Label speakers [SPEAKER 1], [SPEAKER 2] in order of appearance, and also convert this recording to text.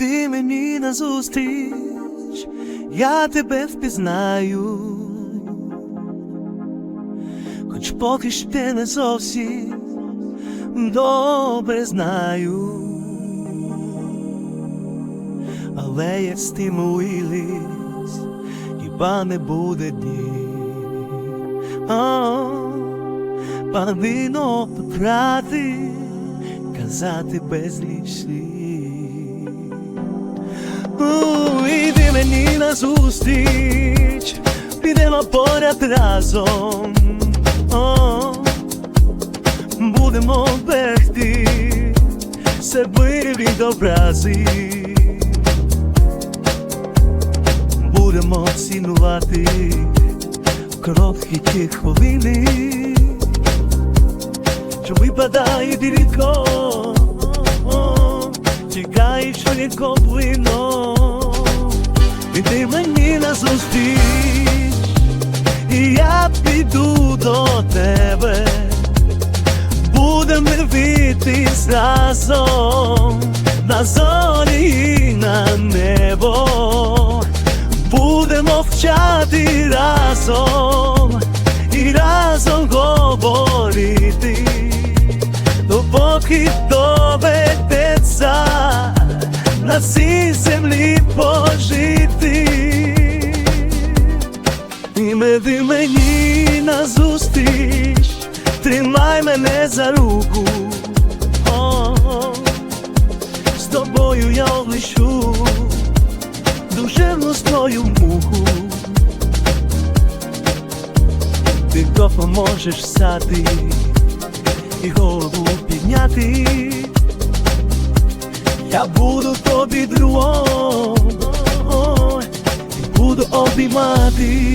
[SPEAKER 1] Ти мені назустріч, я тебе впізнаю, хоч поки ще не зовсім добре знаю, але як стимуїлись, хіба не буде дні. О, Панино брати, казати безліч слів. Іди мені назустріч, підемо поряд разом. Будемо берегти себе від образів. Будемо цінувати короткі ті хвилини, що випадають рідко, тікають швидко плино, іди мені назустріч, і я піду до тебе, будемо дивитись разом на зорі і на небо. Будемо вчати разом і разом говорити, допоки доведеться на цій землі пожити. І меди мені назустріч, тримай мене за руку. О, з тобою я облищу душевну свою муху. Ти допоможеш сати і голову підняти. Я буду тобі другом буду обіймати.